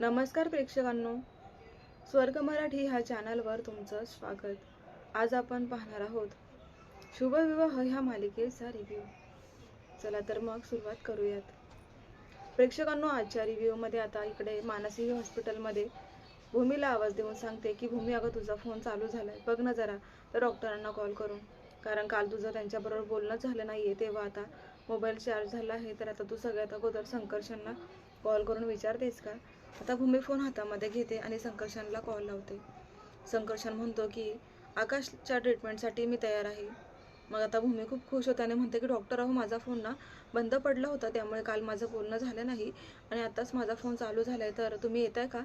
नमस्कार प्रेक्षकांनो. स्वर्ग मराठी ह्या चॅनलवर तुमचं स्वागत. आज आपण पाहणार आहोत शुभविवाह ह्या मालिकेचा रिव्ह्यू चला तर मग सुरुवात करूयात. प्रेक्षकांनो आजच्या रिव्ह्यूमध्ये आता इकडे मानसी हॉस्पिटलमध्ये भूमीला आवाज देऊन सांगते की भूमी अगं तुझा फोन चालू झालाय. बघ ना जरा तर डॉक्टरांना कॉल करून. कारण काल तुझं त्यांच्याबरोबर बोलणं झालं नाही आहे तेव्हा आता मोबाईल चार्ज झाला आहे. तर आता तू सगळ्यात अगोदर संकर्षांना कॉल करून विचारतेस का? आता भूमी फोन हातामध्ये घेते आणि संकर्षणला कॉल लावते. संकर्षण म्हणतो की आकाशच्या ट्रीटमेंटसाठी मी तयार आहे. मग आता भूमी खूप खुश होते आणि म्हणते की डॉक्टर अहो माझा फोन ना बंद पडला होता त्यामुळे काल माझं बोलणं झालं नाही आणि आताच माझा फोन चालू झाला आहे तर तुम्ही येत आहे का?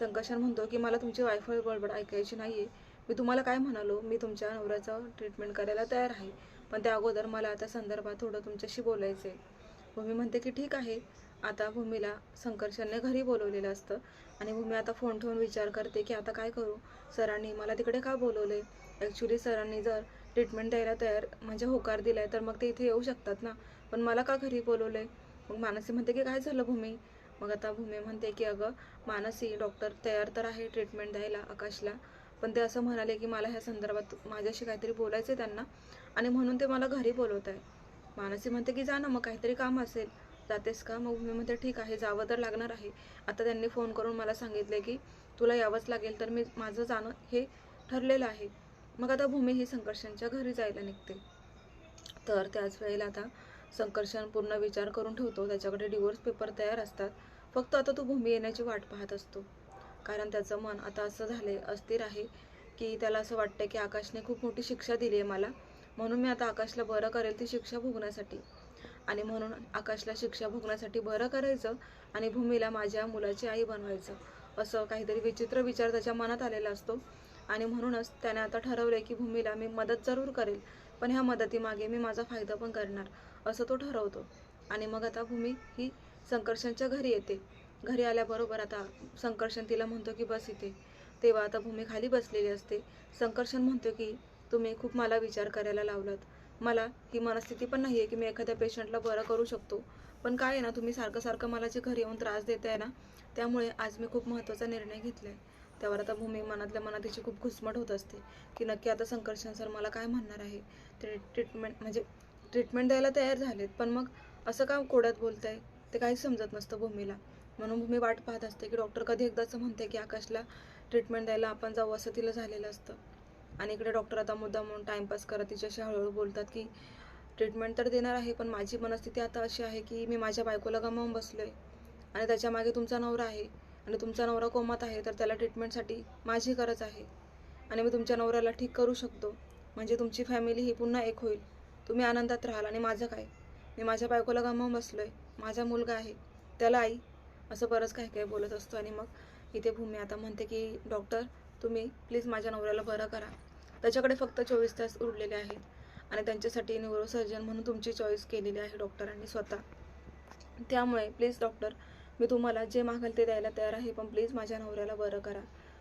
संकर्षण म्हणतो की मला तुमची वायफाय बडबड ऐकायची नाही आहे मी तुम्हाला काय म्हणालो? मी तुमच्या नवऱ्याचं ट्रीटमेंट करायला तयार आहे. पण त्या अगोदर मला आता संदर्भात थोडं तुमच्याशी बोलायचं आहे भूमी म्हणते की ठीक आहे. आता भूमीला संकर्षणने घरी बोलवलेलं असतं. आणि भूमी आता फोन ठेवून विचार करते की आता काय करू? सरांनी मला तिकडे का बोलवले ॲक्च्युली सरांनी जर ट्रीटमेंट द्यायला तयार म्हणजे होकार दिलाय तर मग ते इथे येऊ शकतात ना? पण मला का घरी बोलवले मग मानसी म्हणते की काय झालं भूमी? मग आता भूमी म्हणते की अगं मानसी डॉक्टर तयार तर आहे ट्रीटमेंट द्यायला आकाशला पण ते असं म्हणाले की मला ह्या संदर्भात माझ्याशी काहीतरी बोलायचं आहे त्यांना आणि म्हणून ते मला घरी बोलवत आहे मानसी म्हणते की जा ना मग काहीतरी काम असेल. जातेस का? मग मी म्हणते ठीक आहे जावं तर लागणार आहे. आता त्यांनी फोन करून मला सांगितले की तुला यावंच लागेल तर मी माझं जाणं हे ठरलेलं आहे. मग आता भूमी ही संकर्षणच्या घरी जायला निघते. तर त्याच वेळेला आता संकर्षण पूर्ण विचार करून ठेवतो. त्याच्याकडे डिवोर्स पेपर तयार असतात. फक्त आता तो भूमी येण्याची वाट पाहत असतो. कारण त्याचं मन आता असं झाले अस्थिर आहे की त्याला असं वाटतं की आकाशने खूप मोठी शिक्षा दिली आहे मला. म्हणून मी आता आकाशला बरं करेल ती शिक्षा भोगण्यासाठी. आणि म्हणून आकाशला शिक्षा भोगण्यासाठी बरं करायचं आणि भूमीला माझ्या मुलाची आई बनवायचं. असं काहीतरी विचित्र विचार त्याच्या मनात आलेला असतो. आणि म्हणूनच त्याने आता ठरवले की भूमीला मी मदत जरूर करेल. पण ह्या मदतीमागे मी माझा फायदा पण करणार असं तो ठरवतो. आणि मग आता भूमी ही संकर्षणच्या घरी येते. घरी आल्याबरोबर आता संकर्षण तिला म्हणतो की बस इथे. तेव्हा आता भूमी खाली बसलेली असते. संकर्षण म्हणतो की तुम्ही खूप मला विचार करायला लावलात. मला ही मनस्थिती पण नाही आहे की मी एखाद्या पेशंटला बरं करू शकतो. पण काय आहे ना तुम्ही सारखं सारखं मला जे घरी येऊन त्रास देत आहे ना त्यामुळे आज मी खूप महत्त्वाचा निर्णय घेतला आहे त्यावर आता भूमी मनातल्या मनात तिची खूप घुसमट होत असते. की नक्की आता संकर्षण सर मला काय म्हणणार आहे? ते ट्रीटमेंट म्हणजे ट्रीटमेंट द्यायला तयार झालेत पण मग असं का कोड्यात आहे ते काहीच समजत नसतं भूमीला. म्हणून भूमी वाट पाहत असते की डॉक्टर कधी एकदाच म्हणते की आकाशला ट्रीटमेंट द्यायला आपण जाऊ असं तिला झालेलं असतं. आणि इकडे डॉक्टर आता मुद्दा म्हणून टाईमपास करत तिच्याशी हळूहळू बोलतात की ट्रीटमेंट तर देणार आहे पण माझी मनस्थिती आता अशी आहे की मी माझ्या बायकोला गमावून बसलो आहे आणि त्याच्यामागे तुमचा नवरा आहे. आणि तुमचा नवरा कोमात आहे तर त्याला ट्रीटमेंटसाठी माझी गरज आहे. आणि मी तुमच्या नवऱ्याला ठीक करू शकतो. म्हणजे तुमची फॅमिली ही पुन्हा एक होईल. तुम्ही आनंदात राहाल. आणि माझं काय? मी माझ्या बायकोला गमावून बसलो आहे माझा मुलगा आहे. त्याला आई असं बरंच काही काही बोलत असतो. आणि मग इथे भूमी आता म्हणते की डॉक्टर तुम्ही प्लीज माझ्या नवऱ्याला बरं करा. त्याच्याकडे फक्त चोवीस तास उरलेले आहेत. आणि त्यांच्यासाठी न्यूरोसर्जन म्हणून तुमची चॉईस केलेली आहे डॉक्टरांनी स्वतः. त्यामुळे प्लीज डॉक्टर मी तुम्हाला जे मागाल ते द्यायला तयार आहे पण प्लीज माझ्या नवऱ्याला बरं करा.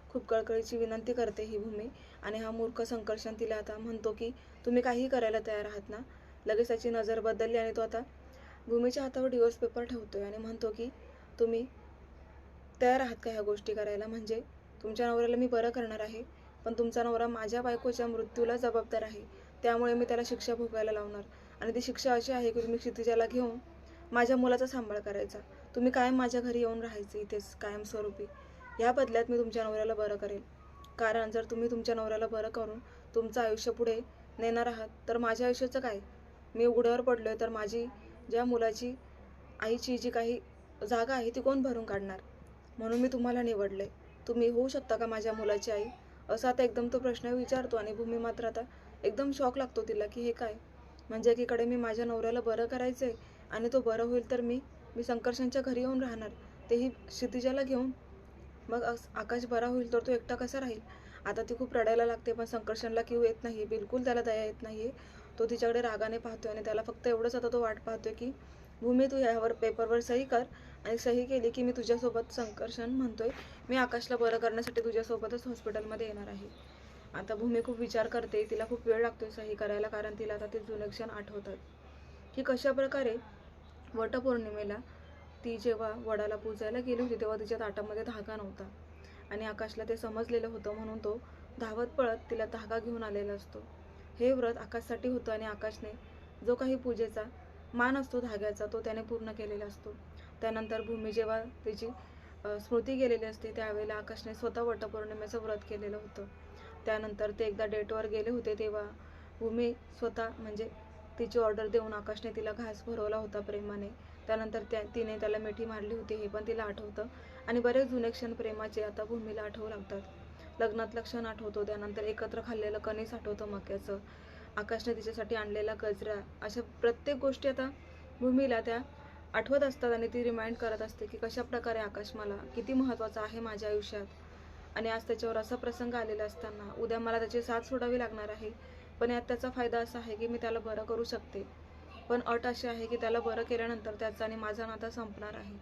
खूप कळकळीची विनंती करते ही भूमी. आणि हा मूर्ख संकर्षण तिला आता म्हणतो की तुम्ही काहीही करायला तयार आहात ना? लगेच त्याची नजर बदलली आणि तो आता भूमीच्या हातावर डिवोर्स पेपर ठेवतोय आणि म्हणतो की तुम्ही तयार आहात का ह्या गोष्टी करायला? म्हणजे तुमच्या नवऱ्याला मी बरं करणार आहे. पण तुमचा नवरा माझ्या बायकोच्या मृत्यूला जबाबदार आहे. त्यामुळे मी त्याला शिक्षा भोगायला लावणार. आणि ती शिक्षा अशी आहे की तुम्ही क्षितिजाला घेऊन माझ्या मुलाचा सांभाळ करायचा. तुम्ही कायम माझ्या घरी येऊन राहायचे इथेच कायमस्वरूपी या बदल्यात मी तुमच्या नवऱ्याला बरं करेल कारण जर तुम्ही तुमच्या नवऱ्याला बरं करून तुमचं आयुष्य पुढे नेणार आहात तर माझ्या आयुष्याचं काय? मी उघड्यावर पडलो आहे तर माझी ज्या मुलाची आईची जी काही जागा आहे ती कोण भरून काढणार? म्हणून मी तुम्हाला निवडले तुम्ही होऊ शकता का माझ्या मुलाची आई? असा आता एकदम तो प्रश्न विचारतो आणि भूमी मात्र आता एकदम शॉक लागतो तिला की हे काय? म्हणजे एकीकडे मी माझ्या नवऱ्याला बरं करायचं आहे आणि तो बरं होईल तर मी मी संकर्षणच्या घरी येऊन राहणार तेही क्षितिजाला घेऊन? मग आकाश बरा होईल तर तो एकटा कसा राहील? आता ती खूप रडायला लागते पण संकर्षणला किव येत नाही बिलकुल त्याला दया येत नाही तो तिच्याकडे रागाने पाहतोय आणि त्याला फक्त एवढंच आता तो वाट पाहतोय की भूमी तू ह्यावर पेपरवर सही कर सही केली की मी तुझ्यासोबत संकर्षण म्हणतोय. मी आकाशला बरं करण्यासाठी तुझ्यासोबतच हॉस्पिटलमध्ये येणार आहे. आता भूमी खूप विचार करते तिला खूप वेळ लागतोय सही करायला कारण तिला आता ते जुने क्षण आठवतात. की कशा प्रकारे वटपौर्णिमेला ती जेव्हा वडाला पूजायला गेली होती तेव्हा तिच्या ताटामध्ये धागा नव्हता. आणि आकाशला ते समजलेलं होतं म्हणून तो धावत पळत तिला धागा घेऊन आलेला असतो. हे व्रत आकाशसाठी होतं आणि आकाशने जो काही पूजेचा मान असतो धाग्याचा तो त्याने पूर्ण केलेला असतो. त्यानंतर भूमी जेव्हा तिची स्मृती गेलेली असते त्यावेळेला आकाशने स्वतः वटपौर्णिमेचं व्रत केलेलं होतं. त्यानंतर ते एकदा डेटवर गेले होते तेव्हा भूमी स्वतः म्हणजे तिची ऑर्डर देऊन आकाशने तिला घास भरवला होता प्रेमाने. त्यानंतर त्या तिने त्याला मिठी मारली होती हे पण तिला आठवतं. आणि बरेच जुने क्षण प्रेमाचे आता भूमीला आठवू लागतात. लग्नातलं क्षण आठवतो त्यानंतर एकत्र खाल्लेलं कणीस आठवतं मक्याचं. आकाशने तिच्यासाठी आणलेला गजरा अशा प्रत्येक गोष्टी आता भूमीला त्या आठवत असतात आणि ती रिमाइंड करत असते की कशा प्रकारे आकाश मला किती महत्त्वाचा आहे माझ्या आयुष्यात. आणि आज त्याच्यावर असा प्रसंग आलेला असताना उद्या मला त्याची साथ सोडावी लागणार आहे. पण यात त्याचा फायदा असा आहे की मी त्याला बरं करू शकते. पण अट अशी आहे की त्याला बरं केल्यानंतर त्याचा आणि माझा नाता संपणार आहे.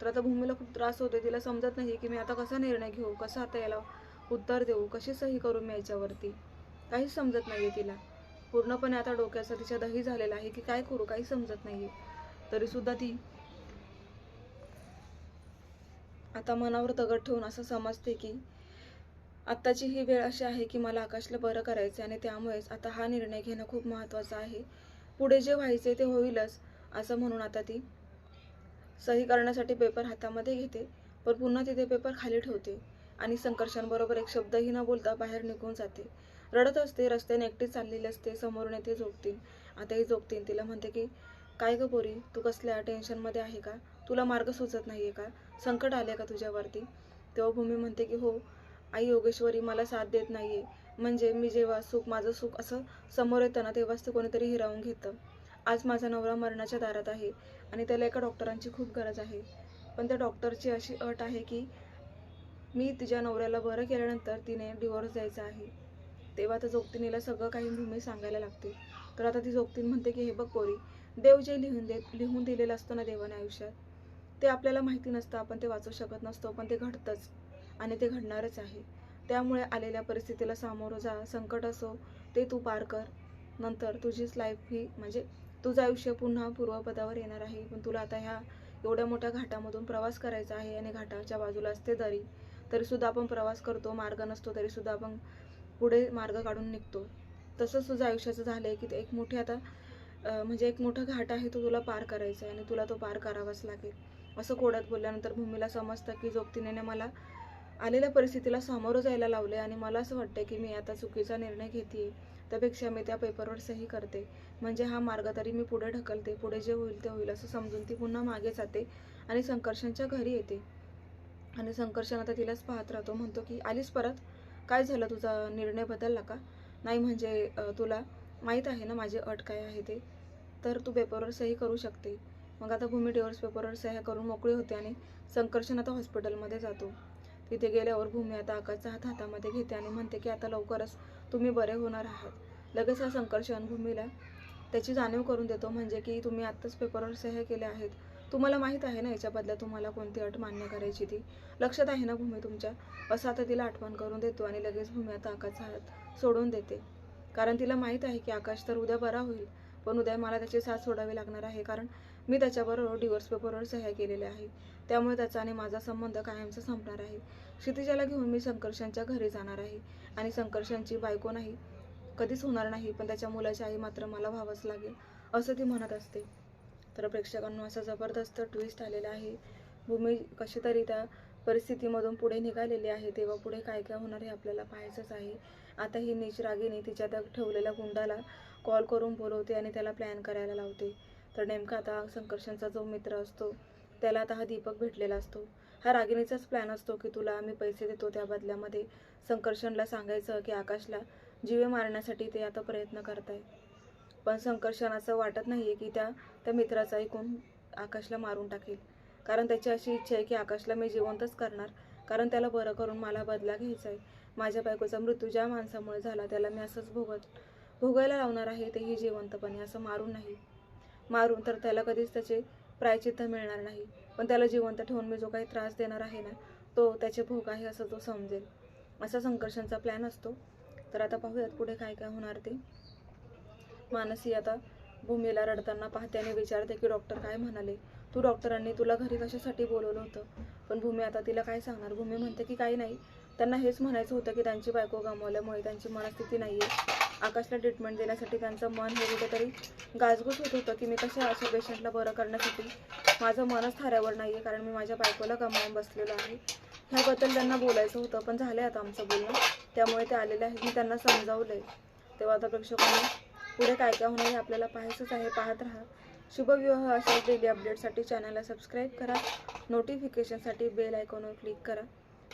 तर आता भूमीला खूप त्रास होते तिला समजत नाही की मी आता कसा निर्णय घेऊ कसं आता याला उत्तर देऊ कशी सही करू मी याच्यावरती. काहीच समजत नाही आहे तिला. पूर्णपणे आता डोक्याचा तिच्या दही झालेला आहे की काय करू काही समजत नाही आहे तरीसुद्धा ती आता मनावर दगड ठेवून असं समजते की आत्ताची ही वेळ अशी आहे की मला आकाशला बरं करायचं आणि त्यामुळेच आता हा निर्णय घेणं खूप महत्त्वाचा आहे. पुढे जे व्हायचे ते होईलच असं म्हणून आता ती सही करण्यासाठी पेपर हातामध्ये घेते पण पुन्हा तिथे पेपर खाली ठेवते आणि संकर्षांबरोबर एक शब्दही न बोलता बाहेर निघून जाते. रडत असते रस्त्याने एकटीच चाललेली असते समोरून येते झोपतील आताही झोपतील तिला म्हणते की काय गं पोरी? तू कसल्या टेन्शनमध्ये आहे का? तुला मार्ग सुचत नाही आहे का? संकट आले का तुझ्यावरती? तेव्हा भूमी म्हणते की हो आई योगेश्वरी मला साथ देत नाही आहे म्हणजे मी जेव्हा सुख माझं सुख असं समोर येतं ना तेव्हाच ते कोणीतरी हिरावून घेतं. आज माझा नवरा मरणाच्या दारात आहे आणि त्याला एका डॉक्टरांची खूप गरज आहे. पण त्या डॉक्टरची अशी अट आहे की मी तिच्या नवऱ्याला बरं केल्यानंतर तिने डिवोर्स द्यायचा आहे. तेव्हा तर जोगतिनीला सगळं काही भूमी सांगायला लागते. तर आता ती जोगतीन म्हणते की हे बघ पोरी देव जे लिहून देत लिहून दिलेलं असतं ना देवाने आयुष्यात ते आपल्याला माहिती नसतं आपण ते वाचू शकत नसतो पण ते घडतंच आणि ते घडणारच आहे. त्यामुळे आलेल्या परिस्थितीला सामोरं जा संकट असो ते तू पार कर. नंतर तुझीच लाईफ ही म्हणजे तुझं आयुष्य पुन्हा पूर्वपदावर येणार आहे पण तुला आता ह्या एवढ्या मोठ्या घाटामधून प्रवास करायचा आहे आणि घाटाच्या बाजूला असते दरी तरीसुद्धा आपण प्रवास करतो मार्ग नसतो तरीसुद्धा आपण पुढे मार्ग काढून निघतो. तसंच तुझं आयुष्याचं झालं आहे की ते एक मोठी आता म्हणजे एक मोठा घाट आहे तो तुला पार करायचा आहे आणि तुला तो पार करावाच लागेल. असं कोड्यात बोलल्यानंतर भूमीला समजतं की जोगतिनेने मला आलेल्या परिस्थितीला सामोरं जायला लावले आणि मला असं वाटतं की मी आता चुकीचा निर्णय घेते त्यापेक्षा मी त्या पेपरवर सही करते. म्हणजे हा मार्ग तरी मी पुढे ढकलते. पुढे जे होईल ते होईल असं समजून ती पुन्हा मागे जाते आणि संकर्षणच्या घरी येते. आणि संकर्षण आता तिलाच पाहत राहतो. म्हणतो की आलीस परत? काय झालं तुझा निर्णय बदलला का? नाही म्हणजे तुला माहीत आहे ना माझी अट काय आहे ते? तर तू पेपरवर सही करू शकते. मग आता भूमी टेवर्स पेपरवर सह्या करून मोकळी होते आणि संकर्षण आता हॉस्पिटलमध्ये जातो. तिथे गेल्यावर भूमी आता आकाशचा हात हातामध्ये घेते आणि म्हणते की आता लवकरच तुम्ही बरे होणार आहात. लगेच हा संकर्षण भूमीला त्याची जाणीव करून देतो म्हणजे की तुम्ही आत्ताच पेपरवर सह्या केल्या आहेत. तुम्हाला माहीत आहे ना याच्या बदल्यात तुम्हाला कोणती अट मान्य करायची ती? लक्षात आहे ना भूमी तुमच्या? असं आता तिला आठवण करून देतो आणि लगेच भूमी आता आकाशचा हात सोडून देते. कारण तिला माहीत आहे की आकाश तर उद्या बरा होईल. पण उद्या मला त्याची साथ सोडावी लागणार आहे कारण मी त्याच्याबरोबर डिवोर्स पेपरवर सह्या केलेल्या आहे. त्यामुळे त्याचा आणि माझा संबंध कायमचा संपणार आहे. क्षितिजाला घेऊन मी संकर्षांच्या घरी जाणार आहे. आणि संकर्षांची बायको नाही कधीच होणार नाही पण त्याच्या मुलाची आई मात्र मला व्हावंच लागेल असं ती म्हणत असते. तर प्रेक्षकांना असा जबरदस्त ट्विस्ट आलेला आहे. भूमी कशी तरी त्या परिस्थितीमधून पुढे निघालेली आहे तेव्हा पुढे काय काय होणार हे आपल्याला पाहायचंच आहे. आता ही नीच रागिनी तिच्या त्या ठेवलेल्या गुंडाला कॉल करून बोलवते आणि त्याला प्लॅन करायला लावते. तर नेमका आता संकर्षणचा जो मित्र असतो त्याला आता हा दीपक भेटलेला असतो. हा रागिणीचाच प्लॅन असतो की तुला आम्ही पैसे देतो त्या बदल्यामध्ये संकर्षणला सांगायचं की आकाशला जीवे मारण्यासाठी ते आता प्रयत्न करताय. पण संकर्षण असं वाटत आहे की त्या त्या मित्राचा ऐकून आकाशला मारून टाकेल. कारण त्याची अशी इच्छा आहे की आकाशला मी जिवंतच करणार. कारण त्याला बरं करून मला बदला घ्यायचा आहे माझ्या बायकोचा मृत्यू ज्या माणसामुळे झाला त्याला मी असंच भोगत भोगायला लावणार आहे तेही जिवंतपणे असं मारून नाही. मारून तर त्याला कधीच त्याचे प्रायचित्त मिळणार नाही. पण त्याला जिवंत ठेवून मी जो काही त्रास देणार आहे ना तो त्याचे भोग आहे असं तो समजेल. असा संकर्षणचा प्लॅन असतो. तर आता पाहूयात पुढे काय काय होणार ते. मानसी आता भूमीला रडताना पाहते आणि विचारते की डॉक्टर काय म्हणाले? तू डॉक्टरांनी तुला घरी कशासाठी बोलवलं होतं? पण भूमी आता तिला काय सांगणार? भूमी म्हणते की काही नाही. त्यांना हेच म्हणायचं होतं की त्यांची बायको गमावल्यामुळे त्यांची मनस्थिती नाही आहे आकाशला ट्रीटमेंट देण्यासाठी त्यांचं मन हे कुठेतरी गाजगूस होत होतं की मी कशा अशा पेशंटला बरं करण्यासाठी माझं मनच थाऱ्यावर नाही आहे कारण मी माझ्या बायकोला गमावून बसलेलो आहे. ह्याबद्दल त्यांना बोलायचं होतं पण झालं आहे आता आमचं बोलणं. त्यामुळे ते आलेले आहेत. मी त्यांना समजावलं आहे तेव्हा आता प्रेक्षकांनी पुढे काय काय होणार हे आपल्याला पाहायचंच आहे. पाहत राहा. शुभविवाह अशा डेली अपडेटसाठी चॅनलला सबस्क्राईब करा. नोटिफिकेशनसाठी बेल आयकॉनवर क्लिक करा.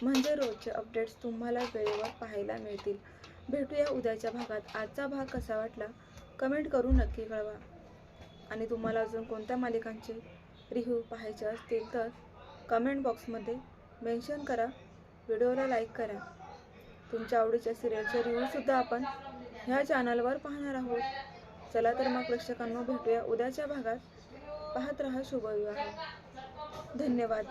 म्हणजे रोजचे अपडेट्स तुम्हाला वेळेवर पाहायला मिळतील. भेटूया उद्याच्या भागात. आजचा भाग कसा वाटला? कमेंट करून नक्की कळवा. आणि तुम्हाला अजून कोणत्या मालिकांचे रिव्ह्यू पाहायचे असतील तर कमेंट बॉक्समध्ये मेन्शन करा. व्हिडिओला लाईक करा. तुमच्या आवडीच्या सिरियलचे रिव्ह्यूसुद्धा आपण ह्या चॅनलवर पाहणार आहोत. चला तर मग प्रेक्षकांना भेटूया उद्याच्या भागात. पाहत रहा शुभविवाह धन्यवाद.